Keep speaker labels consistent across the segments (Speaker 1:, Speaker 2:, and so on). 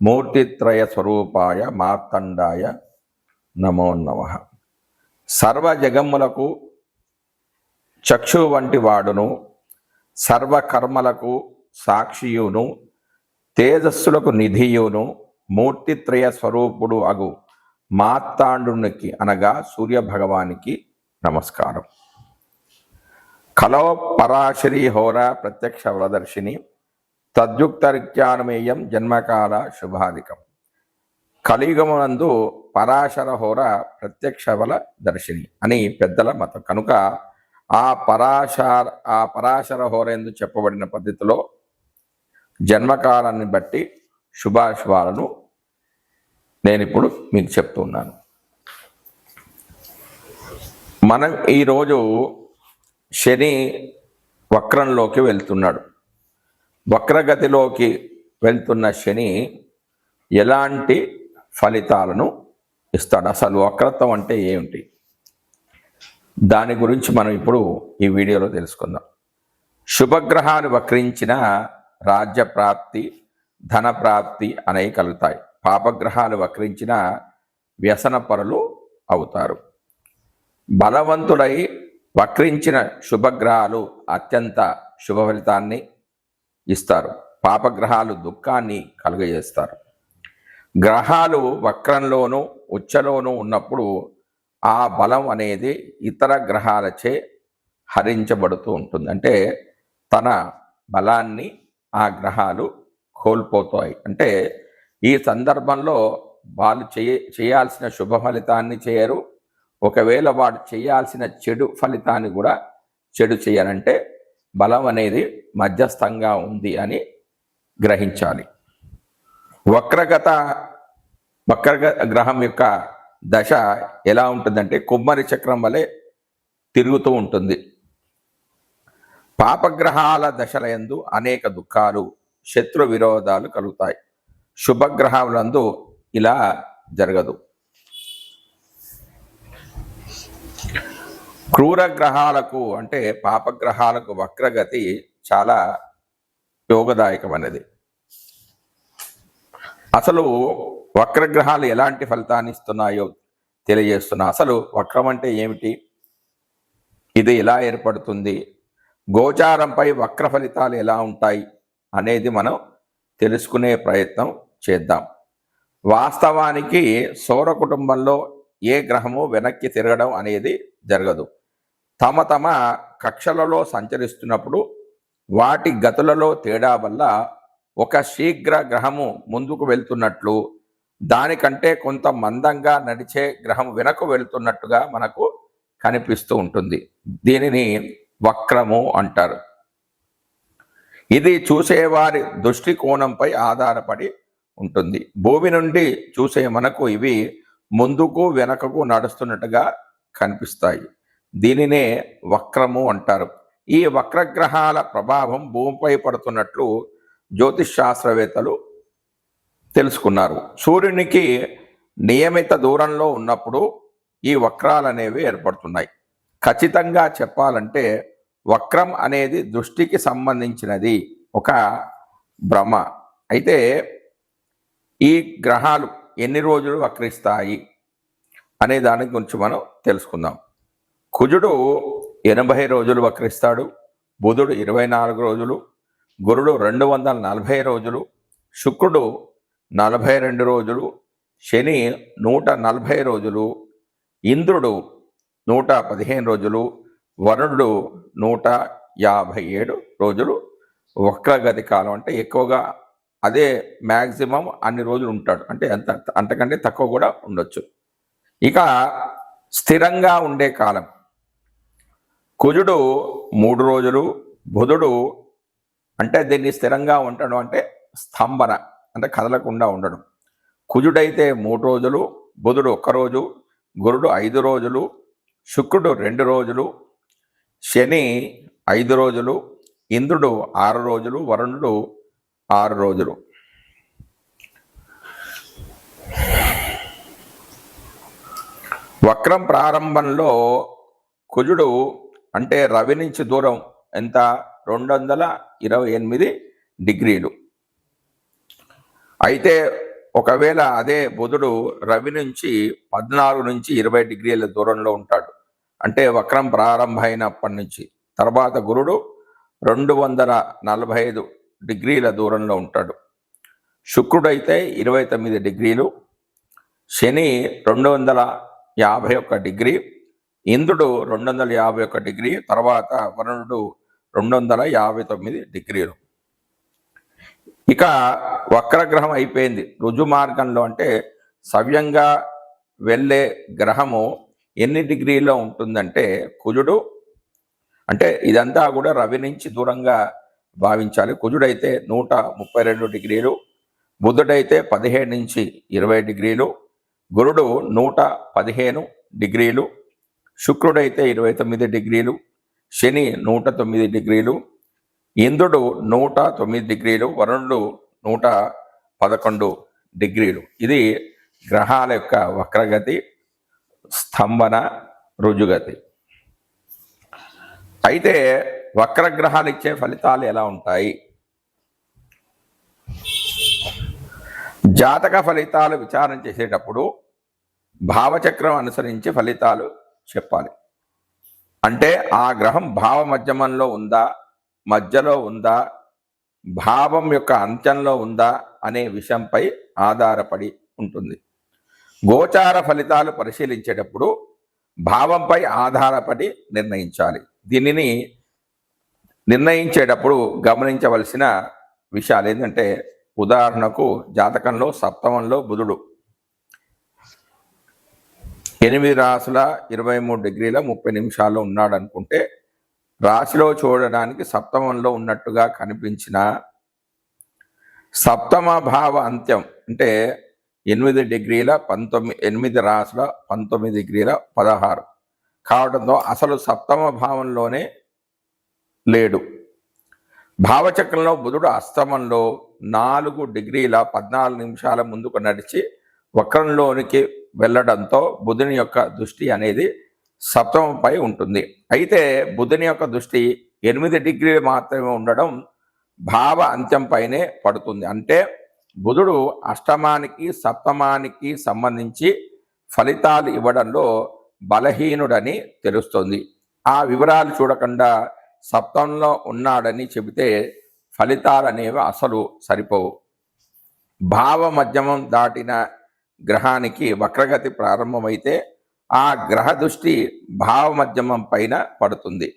Speaker 1: మూర్తిత్రయ స్వరూపాయ మార్తండాయ నమో నమ. సర్వ జగమ్ములకు చక్షు వంటి వాడును సర్వకర్మలకు సాక్షియును తేజస్సులకు నిధియును మూర్తిత్రయ స్వరూపుడు అగు మార్తాండునికి అనగా సూర్య భగవానికి నమస్కారం. కలో పరాశరి హోర ప్రత్యక్ష వరదర్శిని తద్యుక్తరిత్యానుమేయం జన్మకాల శుభాధికం. కలియుగమునందు పరాశర హోర ప్రత్యక్ష బల దర్శిని అని పెద్దల మతం. కనుక ఆ పరాశర ఆ పరాశర హోర ఎందు చెప్పబడిన పద్ధతిలో జన్మకాలాన్ని బట్టి శుభాశుభాలను నేను ఇప్పుడు మీకు చెప్తున్నాను. మనం ఈరోజు శని వక్రంలోకి వెళ్తున్నాడు. వక్రగతిలోకి వెళ్తున్న శని ఎలాంటి ఫలితాలను ఇస్తాడు? అసలు వక్రత్వం అంటే ఏమిటి? దాని గురించి మనం ఇప్పుడు ఈ వీడియోలో తెలుసుకుందాం. శుభగ్రహాలు వక్రించిన రాజ్య ప్రాప్తి ధన ప్రాప్తి అనేవి కలుగుతాయి. పాపగ్రహాలు వక్రించిన వ్యసన పరులు అవుతారు. బలవంతుడై వక్రించిన శుభగ్రహాలు అత్యంత శుభ ఫలితాన్ని ఇస్తారు. పాపగ్రహాలు దుఃఖాన్ని కలుగజేస్తారు. గ్రహాలు వక్రంలోనూ ఉచ్చలోనూ ఉన్నప్పుడు ఆ బలం అనేది ఇతర గ్రహాలచే హరించబడుతూ ఉంటుంది. అంటే తన బలాన్ని ఆ గ్రహాలు కోల్పోతాయి. అంటే ఈ సందర్భంలో వాళ్ళు చేయ చేయాల్సిన శుభ ఫలితాన్ని చేయరు. ఒకవేళ వాడు చేయాల్సిన చెడు ఫలితాన్ని కూడా చెడు చేయాలంటే బలం అనేది మధ్యస్థంగా ఉంది అని గ్రహించాలి. వక్రగత వక్రగ గ్రహం యొక్క దశ ఎలా ఉంటుందంటే కుమ్మరి చక్రం వలె తిరుగుతూ ఉంటుంది. పాపగ్రహాల దశల యందు అనేక దుఃఖాలు శత్రు విరోధాలు కలుగుతాయి. శుభగ్రహములందు ఇలా జరగదు. క్రూర గ్రహాలకు అంటే పాపగ్రహాలకు వక్రగతి చాలా యోగదాయకమైనది అసలు వక్రగ్రహాలు ఎలాంటి ఫలితాన్ని ఇస్తున్నాయో తెలియజేస్తున్నా. అసలు వక్రం అంటే ఏమిటి? ఇది ఎలా ఏర్పడుతుంది? గోచారంపై వక్ర ఫలితాలు ఎలా ఉంటాయి? అనేది మనం తెలుసుకునే ప్రయత్నం చేద్దాం. వాస్తవానికి సౌర కుటుంబంలో ఏ గ్రహము వెనక్కి తిరగడం అనేది జరగదు. తమ తమ కక్షలలో సంచరిస్తున్నప్పుడు వాటి గతులలో తేడా వల్ల ఒక శీఘ్ర గ్రహము ముందుకు వెళ్తున్నట్లు దానికంటే కొంత మందంగా నడిచే గ్రహం వెనక్కు వెళుతున్నట్టుగా మనకు కనిపిస్తూ ఉంటుంది. దీనిని వక్రము అంటారు. ఇది చూసేవారి దృష్టికోణంపై ఆధారపడి ఉంటుంది. భూమి నుండి చూసే మనకు ఇవి ముందుకు వెనకకు నడుస్తున్నట్టుగా కనిపిస్తాయి. దీనినే వక్రము అంటారు. ఈ వక్రగ్రహాల ప్రభావం భూమిపై పడుతున్నట్లు జ్యోతిష్ శాస్త్రవేత్తలు తెలుసుకున్నారు. సూర్యునికి నియమిత దూరంలో ఉన్నప్పుడు ఈ వక్రాలు అనేవి ఏర్పడుతున్నాయి. ఖచ్చితంగా చెప్పాలంటే వక్రం అనేది దృష్టికి సంబంధించినది ఒక భ్రమ. అయితే ఈ గ్రహాలు ఎన్ని రోజులు వక్రిస్తాయి అనే దాని గురించి మనం తెలుసుకుందాం. కుజుడు ఎనభై రోజులు వక్రిస్తాడు బుధుడు ఇరవై నాలుగు రోజులు గురుడు రెండు వందల నలభై రోజులు శుక్రుడు నలభై రెండు రోజులు శని నూట నలభై రోజులు ఇంద్రుడు నూట పదిహేను రోజులు వరుణుడు నూట యాభై ఏడు రోజులు వక్రగతి కాలం. అంటే ఎక్కువగా అదే మ్యాక్సిమం అన్ని రోజులు ఉంటాడు. అంటే అంత అంతకంటే తక్కువ కూడా ఉండొచ్చు. ఇక స్థిరంగా ఉండే కాలం. కుజుడు మూడు రోజులు బుధుడు అంటే దీన్ని స్థిరంగా ఉండడం అంటే స్తంభన అంటే కదలకుండా ఉండడం. కుజుడైతే మూడు రోజులు బుధుడు ఒక్క రోజు గురుడు ఐదు రోజులు శుక్రుడు రెండు రోజులు శని ఐదు రోజులు ఇంద్రుడు ఆరు రోజులు వరుణుడు ఆరు రోజులు. వక్రం ప్రారంభంలో కుజుడు అంటే రవి నుంచి దూరం ఎంత? రెండు వందల ఇరవై ఎనిమిది డిగ్రీలు. అయితే ఒకవేళ అదే బుధుడు రవి నుంచి పద్నాలుగు నుంచి ఇరవై డిగ్రీల దూరంలో ఉంటాడు. అంటే వక్రం ప్రారంభమైనప్పటి నుంచి. తర్వాత గురుడు రెండు వందల నలభై ఐదు డిగ్రీల దూరంలో ఉంటాడు. శుక్రుడైతే ఇరవై తొమ్మిది డిగ్రీలు. శని రెండు వందల యాభై ఒక్క డిగ్రీ. ఇంద్రుడు రెండు వందల యాభై ఒక్క డిగ్రీ తర్వాత వరుణుడు రెండు వందల యాభై తొమ్మిది డిగ్రీలు. ఇక వక్రగ్రహం అయిపోయింది. రుజు మార్గంలో అంటే సవ్యంగా వెళ్ళే గ్రహము ఎన్ని డిగ్రీలో ఉంటుందంటే కుజుడు అంటే ఇదంతా కూడా రవి నుంచి దూరంగా భావించాలి. కుజుడైతే నూట ముప్పై రెండు డిగ్రీలు బుధుడైతే పదిహేడు నుంచి ఇరవై డిగ్రీలు గురుడు నూట పదిహేను డిగ్రీలు శుక్రుడైతే ఇరవై తొమ్మిది డిగ్రీలు శని నూట తొమ్మిది డిగ్రీలు ఇంద్రుడు నూట తొమ్మిది డిగ్రీలు వరుణుడు నూట పదకొండు డిగ్రీలు. ఇది గ్రహాల యొక్క వక్రగతి స్తంభన రుజుగతి. అయితే వక్రగ్రహాలు ఇచ్చే ఫలితాలు ఎలా ఉంటాయి? జాతక ఫలితాలు విచారణ చేసేటప్పుడు భావచక్రం అనుసరించి ఫలితాలు చెప్పాలి. అంటే ఆ గ్రహం భావ మధ్యమంలో ఉందా మధ్యలో ఉందా భావం యొక్క అంత్యంలో ఉందా అనే విషయంపై ఆధారపడి ఉంటుంది. గోచార ఫలితాలు పరిశీలించేటప్పుడు భావంపై ఆధారపడి నిర్ణయించాలి. దీనిని నిర్ణయించేటప్పుడు గమనించవలసిన విషయాలు ఏంటంటే ఉదాహరణకు జాతకంలో సప్తమంలో బుధుడు. ఎనిమిది రాసుల ఇరవై మూడు డిగ్రీల ముప్పై నిమిషాల్లో ఉన్నాడు అనుకుంటే రాశిలో చూడడానికి సప్తమంలో ఉన్నట్టుగా కనిపించిన సప్తమ భావ అంత్యం అంటే ఎనిమిది డిగ్రీల పంతొమ్మిది ఎనిమిది రాసుల పంతొమ్మిది డిగ్రీల పదహారు కావడంతో అసలు సప్తమ భావంలోనే లేడు. భావచక్రంలో బుధుడు అస్తమంలో నాలుగు డిగ్రీల పద్నాలుగు నిమిషాల ముందుకు నడిచి వక్రంలోనికి వెళ్ళడంతో బుధుని యొక్క దృష్టి అనేది సప్తమంపై ఉంటుంది. అయితే బుధుని యొక్క దృష్టి ఎనిమిది డిగ్రీలు మాత్రమే ఉండడం భావ అంత్యంపైనే పడుతుంది. అంటే బుధుడు అష్టమానికి సప్తమానికి సంబంధించి ఫలితాలు ఇవ్వడంలో బలహీనుడని తెలుస్తుంది. ఆ వివరాలు చూడకుండా సప్తంలో ఉన్నాడని చెబితే ఫలితాలు అనేవి అసలు సరిపోవు. భావ మధ్యమం దాటిన గ్రహానికి వక్రగతి ప్రారంభమైతే ఆ గ్రహ దృష్టి భావ మధ్యమం పైన పడుతుంది.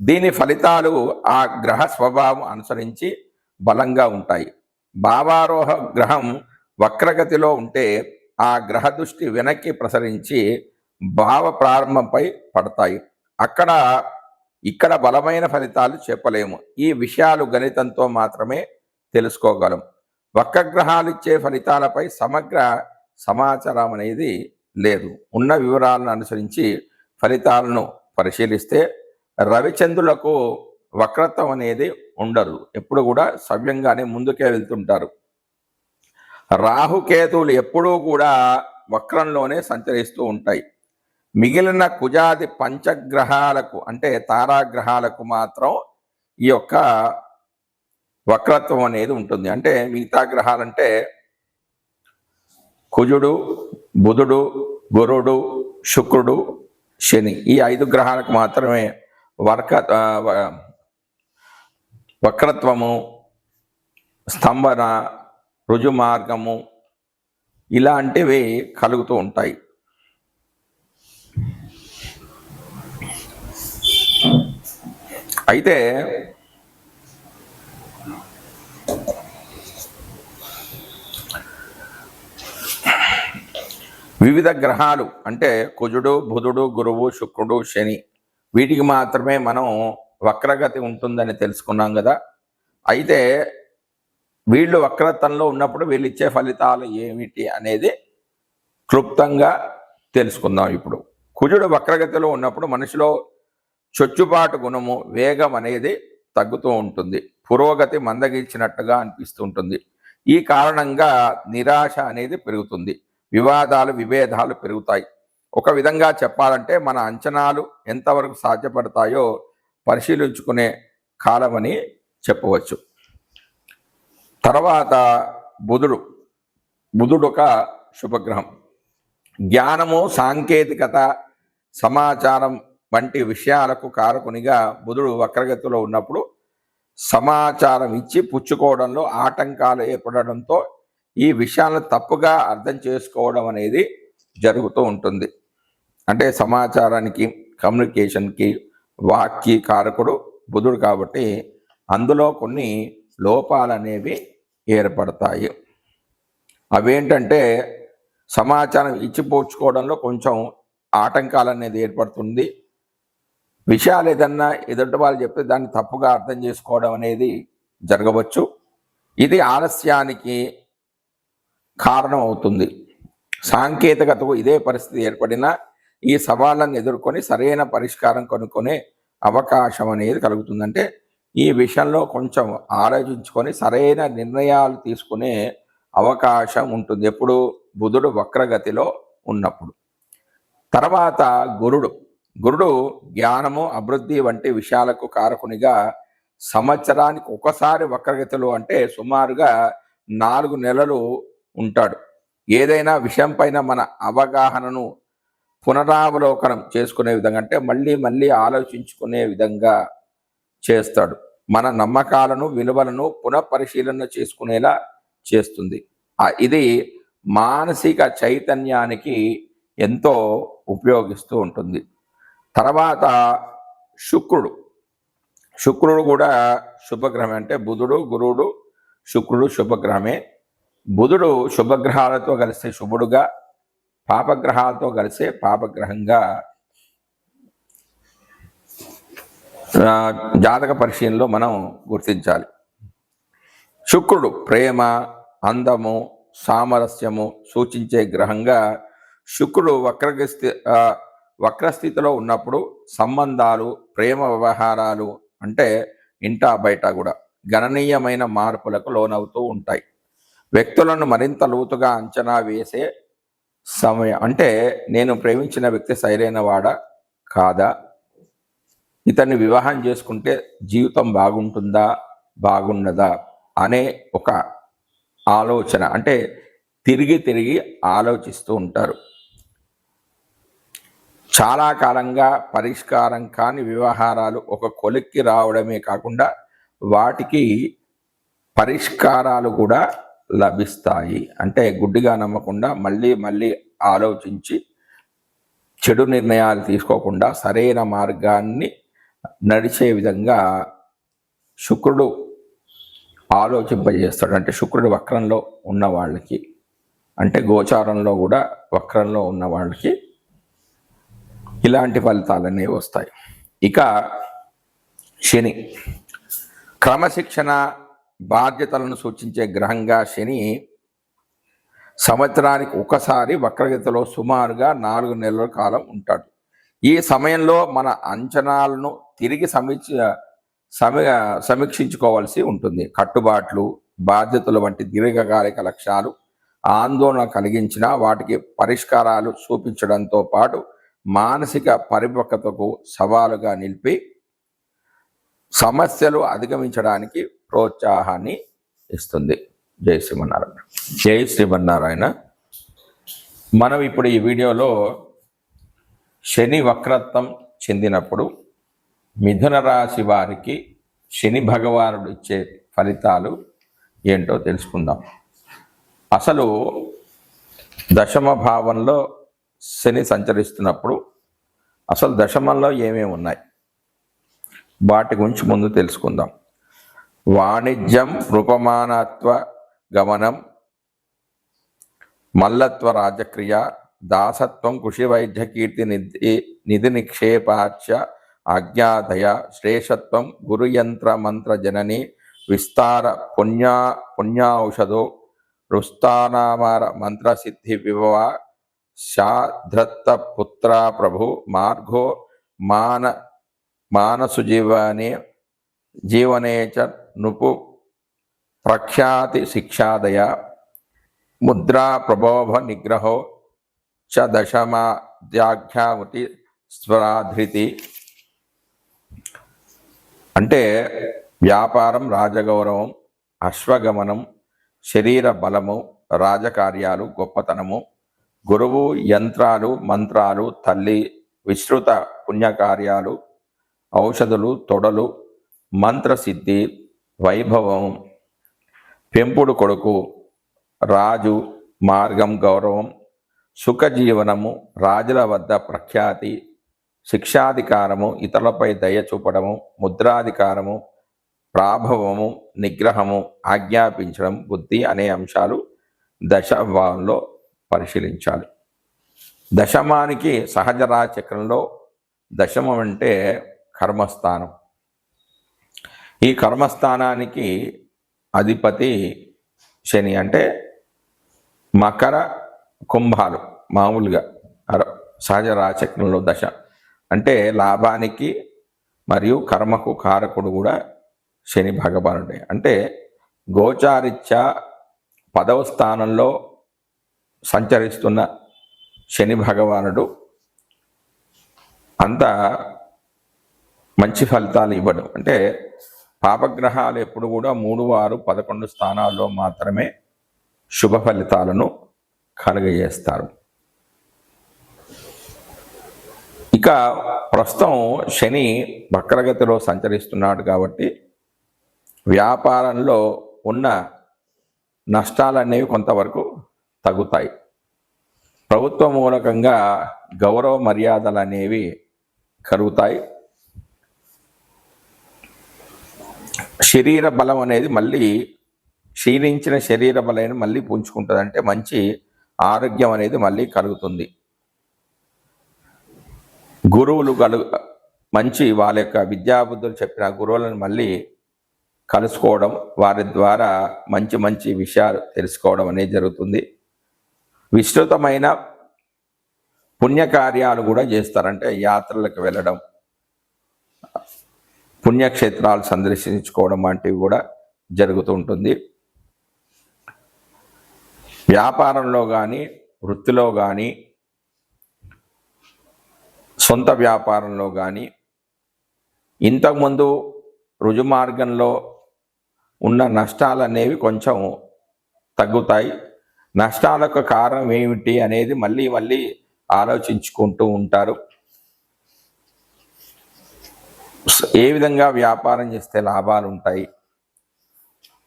Speaker 1: దీని ఫలితాలు ఆ గ్రహ స్వభావం అనుసరించి బలంగా ఉంటాయి. భావారోహ గ్రహం వక్రగతిలో ఉంటే ఆ గ్రహ దృష్టి వెనక్కి ప్రసరించి భావ ప్రారంభంపై పడతాయి. అక్కడ ఇక్కడ బలమైన ఫలితాలు చెప్పలేము. ఈ విషయాలు గణితంతో మాత్రమే తెలుసుకోగలం. వక్రగ్రహాలు ఇచ్చే ఫలితాలపై సమగ్ర సమాచారం అనేది లేదు. ఉన్న వివరాలను అనుసరించి ఫలితాలను పరిశీలిస్తే రవిచంద్రులకు వక్రత్వం అనేది ఉండదు. ఎప్పుడు కూడా సవ్యంగానే ముందుకే వెళ్తుంటారు. రాహుకేతువులు ఎప్పుడూ కూడా వక్రంలోనే సంచరిస్తూ ఉంటాయి. మిగిలిన కుజాది పంచగ్రహాలకు అంటే తారాగ్రహాలకు మాత్రం ఈ యొక్క వక్రత్వం అనేది ఉంటుంది. అంటే మిగతా గ్రహాలంటే కుజుడు బుధుడు గురుడు శుక్రుడు శని ఈ ఐదు గ్రహాలకు మాత్రమే వర్క వ- వక్రత్వము స్తంభన రుజుమార్గము ఇలాంటివి కలుగుతూ ఉంటాయి. అయితే వివిధ గ్రహాలు అంటే కుజుడు బుధుడు గురువు శుక్రుడు శని వీటికి మాత్రమే మనం వక్రగతి ఉంటుందని తెలుసుకున్నాం కదా. అయితే వీళ్ళు వక్రత్వంలో ఉన్నప్పుడు వీళ్ళు ఇచ్చే ఫలితాలు ఏమిటి అనేది క్లుప్తంగా తెలుసుకుందాం ఇప్పుడు. కుజుడు వక్రగతిలో ఉన్నప్పుడు మనిషిలో చొచ్చుబాటు గుణము వేగం అనేది తగ్గుతూ ఉంటుంది. పురోగతి మందగించినట్టుగా అనిపిస్తుంటుంది ఈ కారణంగా నిరాశ అనేది పెరుగుతుంది. వివాదాలు విభేదాలు పెరుగుతాయి. ఒక విధంగా చెప్పాలంటే మన అంచనాలు ఎంతవరకు సాధ్యపడతాయో పరిశీలించుకునే కాలమని చెప్పవచ్చు. తర్వాత బుధుడు. బుధుడు ఒక శుభగ్రహం. జ్ఞానము సాంకేతికత సమాచారం వంటి విషయాలకు కారకునిగా బుధుడు వక్రగతిలో ఉన్నప్పుడు సమాచారం ఇచ్చి పుచ్చుకోవడంలో ఆటంకాలు ఏర్పడడంతో ఈ విషయాలను తప్పుగా అర్థం చేసుకోవడం అనేది జరుగుతూ ఉంటుంది. అంటే సమాచారానికి కమ్యూనికేషన్కి వాక్కి కారకుడు బుధుడు కాబట్టి అందులో కొన్ని లోపాలు అనేవి ఏర్పడతాయి. అవేంటంటే సమాచారం ఇచ్చిపోచుకోవడంలో కొంచెం ఆటంకాలు అనేది ఏర్పడుతుంది. విషయాలు ఏదన్నా ఎదుటి వాళ్ళు చెప్తే దాన్ని తప్పుగా అర్థం చేసుకోవడం అనేది జరగవచ్చు. ఇది ఆలస్యానికి కారణం అవుతుంది సాంకేతికతకు ఇదే పరిస్థితి ఏర్పడినా ఈ సవాళ్ళను ఎదుర్కొని సరైన పరిష్కారం కనుక్కునే అవకాశం అనేది కలుగుతుందంటే ఈ విషయంలో కొంచెం ఆలోచించుకొని సరైన నిర్ణయాలు తీసుకునే అవకాశం ఉంటుంది. ఎప్పుడు బుధుడు వక్రగతిలో ఉన్నప్పుడు. తర్వాత గురుడు. గురుడు జ్ఞానము అభివృద్ధి వంటి విషయాలకు కారకునిగా సంవత్సరానికి ఒకసారి వక్రగతిలో అంటే సుమారుగా నాలుగు నెలలు ఉంటాడు. ఏదైనా విషయం పైన మన అవగాహనను పునరావలోకనం చేసుకునే విధంగా అంటే మళ్ళీ మళ్ళీ ఆలోచించుకునే విధంగా చేస్తాడు. మన నమ్మకాలను విలువలను పునఃపరిశీలన చేసుకునేలా చేస్తుంది. ఇది మానసిక చైతన్యానికి ఎంతో ఉపయోగిస్తూ ఉంటుంది. తర్వాత శుక్రుడు. శుక్రుడు కూడా శుభగ్రహమే అంటే బుధుడు గురువుడు శుక్రుడు శుభగ్రహమే. బుధుడు శుభగ్రహాలతో కలిస్తే శుభుడుగా పాపగ్రహాలతో కలిసే పాపగ్రహంగా జాతక పరిశీలనలో మనం గుర్తించాలి. శుక్రుడు ప్రేమ అందము సామరస్యము సూచించే గ్రహంగా శుక్రుడు వక్రగస్థి వక్రస్థితిలో ఉన్నప్పుడు సంబంధాలు ప్రేమ వ్యవహారాలు అంటే ఇంటా బయట కూడా గణనీయమైన మార్పులకు లోనవుతూ ఉంటాయి. వ్యక్తులను మరింత లోతుగా అంచనా వేసే సమయం. అంటే నేను ప్రేమించిన వ్యక్తి సరైన వాడా? కాదా? ఇతన్ని వివాహం చేసుకుంటే జీవితం బాగుంటుందా? బాగున్నదా అనే ఒక ఆలోచన. అంటే తిరిగి తిరిగి ఆలోచిస్తూ ఉంటారు. చాలా కాలంగా పరిష్కారం కాని వ్యవహారాలు ఒక కొలిక్కి రావడమే కాకుండా వాటికి పరిష్కారాలు కూడా లభిస్తాయి. అంటే గుడ్డిగా నమ్మకుండా మళ్ళీ మళ్ళీ ఆలోచించి చెడు నిర్ణయాలు తీసుకోకుండా సరైన మార్గాన్ని నడిచే విధంగా శుక్రుడు ఆలోచింపజేస్తాడు. అంటే శుక్రుడు వక్రంలో ఉన్న వాళ్ళకి అంటే గోచారంలో కూడా వక్రంలో ఉన్న వాళ్ళకి ఇలాంటి ఫలితాలన్నీ వస్తాయి. ఇక శని క్రమశిక్షణ బాధ్యతలను సూచించే గ్రహంగా శని సంవత్సరానికి ఒకసారి వక్రగతిలో సుమారుగా నాలుగు నెలల కాలం ఉంటాడు. ఈ సమయంలో మన అంచనాలను తిరిగి సమీక్ష సమీ సమీక్షించుకోవాల్సి ఉంటుంది. కట్టుబాట్లు బాధ్యతలు వంటి దీర్ఘకాలిక లక్ష్యాలు ఆందోళన కలిగించిన వాటికి పరిష్కారాలు చూపించడంతో పాటు మానసిక పరిపక్వతకు సవాలుగా నిలిపి సమస్యలు అధిగమించడానికి ప్రోత్సాహాన్ని ఇస్తుంది. జై శ్రీమన్నారాయణ. జై శ్రీమన్నారాయణ. మనం ఇప్పుడు ఈ వీడియోలో శని వక్రత్వం చెందినప్పుడు మిథున రాశి వారికి శని భగవానుడు ఇచ్చే ఫలితాలు ఏంటో తెలుసుకుందాం. అసలు దశమ భావంలో శని సంచరిస్తున్నప్పుడు అసలు దశమంలో ఏమేమి ఉన్నాయి? వాటి గురించి ముందు తెలుసుకుందాం. వాణిజ్యం రూపమానత్వ గమనం మల్లత్వ రాజక్రియ దాసత్వం కృషి వైద్య కీర్తి నిధి నిధి నిక్షేపాచ అజ్ఞాదయ శ్రేషత్వం గురుయంత్ర మంత్ర జనని విస్తార పుణ్యా పుణ్యాౌషధో రుస్తానామార మంత్రసిద్ధి విభవ శాధత్త పుత్ర ప్రభు మార్గో మాన మానసు జీవనే చ నుపు ప్రఖ్యాతి శిక్షాదయ ముద్రా ప్రభోభ నిగ్రహో చ దశమాద్యాఖ్యావతి స్వరాధృతి. అంటే వ్యాపారం రాజగౌరవం అశ్వగమనం శరీర బలము రాజకార్యాలు గొప్పతనము గురువు యంత్రాలు మంత్రాలు తల్లి విస్తృత పుణ్యకార్యాలు ఔషధులు తొడలు మంత్రసిద్ధి వైభవం పెంపుడు కొడుకు రాజు మార్గం గౌరవం సుఖజీవనము రాజుల వద్ద ప్రఖ్యాతి శిక్షాధికారము ఇతరులపై దయ చూపడము ముద్రాధికారము ప్రాభవము నిగ్రహము ఆజ్ఞాపించడం బుద్ధి అనే అంశాలు దశభావంలో పరిశీలించాలి. దశమానికి సహజ చక్రంలో దశమం అంటే కర్మస్థానం. ఈ కర్మస్థానానికి అధిపతి శని అంటే మకర కుంభాలు మామూలుగా అర- సహజ రాచక్రంలో దశ. అంటే లాభానికి మరియు కర్మకు కారకుడు కూడా శని భగవానుడే. అంటే గోచారిత్య పదవ స్థానంలో సంచరిస్తున్న శని భగవానుడు అంత మంచి ఫలితాలు ఇవ్వడు. అంటే పాపగ్రహాలు ఎప్పుడు కూడా మూడు ఆరు పదకొండు స్థానాల్లో మాత్రమే శుభ ఫలితాలను కలుగజేస్తారు. ఇక ప్రస్తుతం శని వక్రగతిలో సంచరిస్తున్నాడు కాబట్టి వ్యాపారంలో ఉన్న నష్టాలనేవి కొంతవరకు తగ్గుతాయి. ప్రభుత్వ మూలకంగా గౌరవ మర్యాదలు అనేవి కలుగుతాయి శరీర బలం అనేది మళ్ళీ క్షీణించిన శరీర బలాన్ని మళ్ళీ పుంజుకుంటుంది అంటే మంచి ఆరోగ్యం అనేది మళ్ళీ కలుగుతుంది. గురువులు కలు మంచి వాళ్ళ యొక్క విద్యాబుద్ధులు చెప్పిన గురువులను మళ్ళీ కలుసుకోవడం వారి ద్వారా మంచి మంచి విషయాలు తెలుసుకోవడం అనేది జరుగుతుంది. విస్తృతమైన పుణ్యకార్యాలు కూడా చేస్తారంటే యాత్రలకు వెళ్ళడం పుణ్యక్షేత్రాలు సందర్శించుకోవడం వంటివి కూడా జరుగుతూ ఉంటుంది. వ్యాపారంలో కానీ వృత్తిలో కానీ సొంత వ్యాపారంలో కానీ ఇంతకుముందు రుజుమార్గంలో ఉన్న నష్టాలు అనేవి కొంచెం తగ్గుతాయి. నష్టాలకు కారణం ఏమిటి అనేది మళ్ళీ మళ్ళీ ఆలోచించుకుంటూ ఉంటారు. ఏ విధంగా వ్యాపారం చేస్తే లాభాలు ఉంటాయి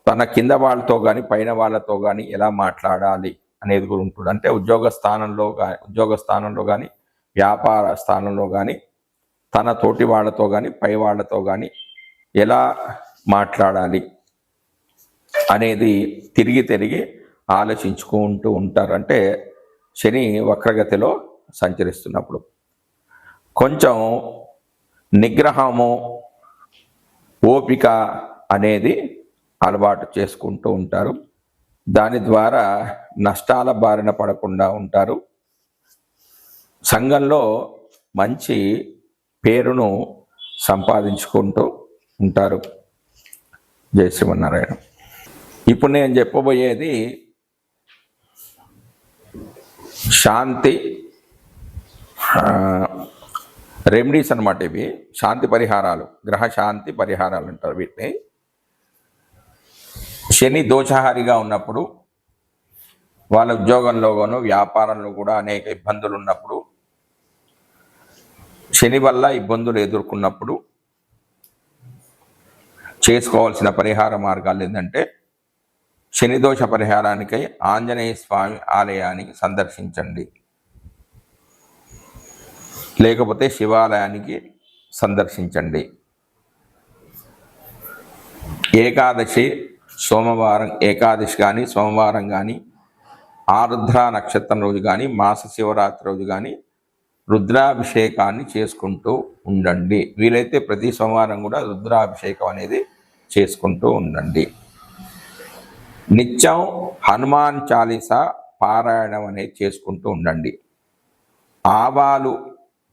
Speaker 1: తన కింద వాళ్ళతో కానీ పైన వాళ్ళతో కానీ ఎలా మాట్లాడాలి అనేది కూడా ఉంటుంది అంటే ఉద్యోగ స్థానంలో కానీ ఉద్యోగ స్థానంలో కానీ వ్యాపార స్థానంలో కానీ తన తోటి వాళ్ళతో కానీ పై వాళ్ళతో కానీ ఎలా మాట్లాడాలి అనేది తిరిగి తిరిగి ఆలోచించుకుంటూ ఉంటారు. అంటే శని వక్రగతిలో సంచరిస్తున్నప్పుడు కొంచెం నిగ్రహము ఓపిక అనేది అలవాటు చేసుకుంటూ ఉంటారు. దాని ద్వారా నష్టాల బారిన పడకుండా ఉంటారు. సంఘంలో మంచి పేరును సంపాదించుకుంటూ ఉంటారు. జై శ్రీమన్నారాయణ. ఇప్పుడు నేను చెప్పబోయేది శాంతి రెమెడీస్ అనమాట ఇవి. శాంతి పరిహారాలు గ్రహ శాంతి పరిహారాలు అంటారు వీటిని. శని దోషహారిగా ఉన్నప్పుడు వాళ్ళ ఉద్యోగంలోగాను వ్యాపారంలో కూడా అనేక ఇబ్బందులు ఉన్నప్పుడు శని వల్ల ఇబ్బందులు ఎదుర్కొన్నప్పుడు చేసుకోవాల్సిన పరిహార మార్గాలు ఏంటంటే శనిదోష పరిహారానికై ఆంజనేయ స్వామి ఆలయానికి సందర్శించండి. లేకపోతే శివాలయానికి సందర్శించండి. ఏకాదశి సోమవారం ఏకాదశి కానీ సోమవారం కానీ ఆరుద్ర నక్షత్రం రోజు కానీ మాస శివరాత్రి రోజు కానీ రుద్రాభిషేకాన్ని చేసుకుంటూ ఉండండి. వీలైతే ప్రతి సోమవారం కూడా రుద్రాభిషేకం అనేది చేసుకుంటూ ఉండండి. నిత్యం హనుమాన్ చాలీసా పారాయణం అనేది చేసుకుంటూ ఉండండి. ఆవాలు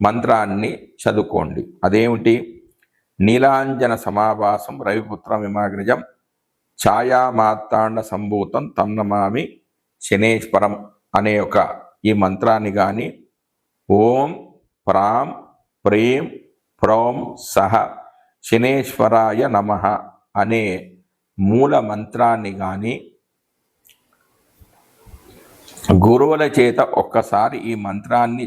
Speaker 1: మంత్రాన్ని చదువుకోండి. అదేమిటి? నీలాంజన సమావాసం రవిపుత్ర విమాగ్రజం ఛాయామాతాండ సంభూతం తన్నమామి శనేశ్వరం అనే ఒక ఈ మంత్రాన్ని కానీ ఓం ప్రాం ప్రేం ప్రోం సహ శనేశ్వరాయ నమ అనే మూల మంత్రాన్ని కానీ గురువుల చేత ఒక్కసారి ఈ మంత్రాన్ని